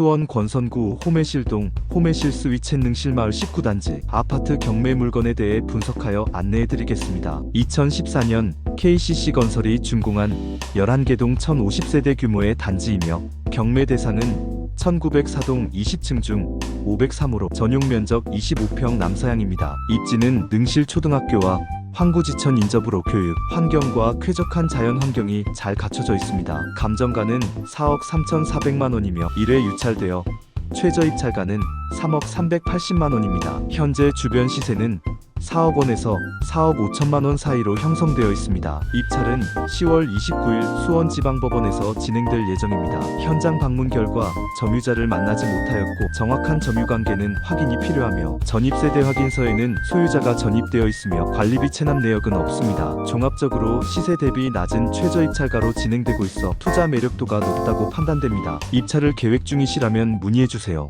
수원 권선구 호매실동 호매실 스위첸능실 마을 19단지 아파트 경매 물건에 대해 분석하여 안내해드리겠습니다. 2014년 KCC 건설이 준공한 11개 동 1050세대 규모의 단지이며 경매 대상은 1904동 20층 중 503호로 전용 면적 25평 남사양입니다. 입지는 능실 초등학교와 황구지천 인접으로 교육, 환경과 쾌적한 자연 환경이 잘 갖춰져 있습니다. 감정가는 4억 3,400만 원이며 1회 유찰되어 최저 입찰가는 3억 380만 원입니다. 현재 주변 시세는 4억 원에서 4억 5천만 원 사이로 형성되어 있습니다. 입찰은 10월 29일 수원지방법원에서 진행될 예정입니다. 현장 방문 결과 점유자를 만나지 못하였고 정확한 점유 관계는 확인이 필요하며 전입세대 확인서에는 소유자가 전입되어 있으며 관리비 체납 내역은 없습니다. 종합적으로 시세 대비 낮은 최저 입찰가로 진행되고 있어 투자 매력도가 높다고 판단됩니다. 입찰을 계획 중이시라면 문의해 주세요.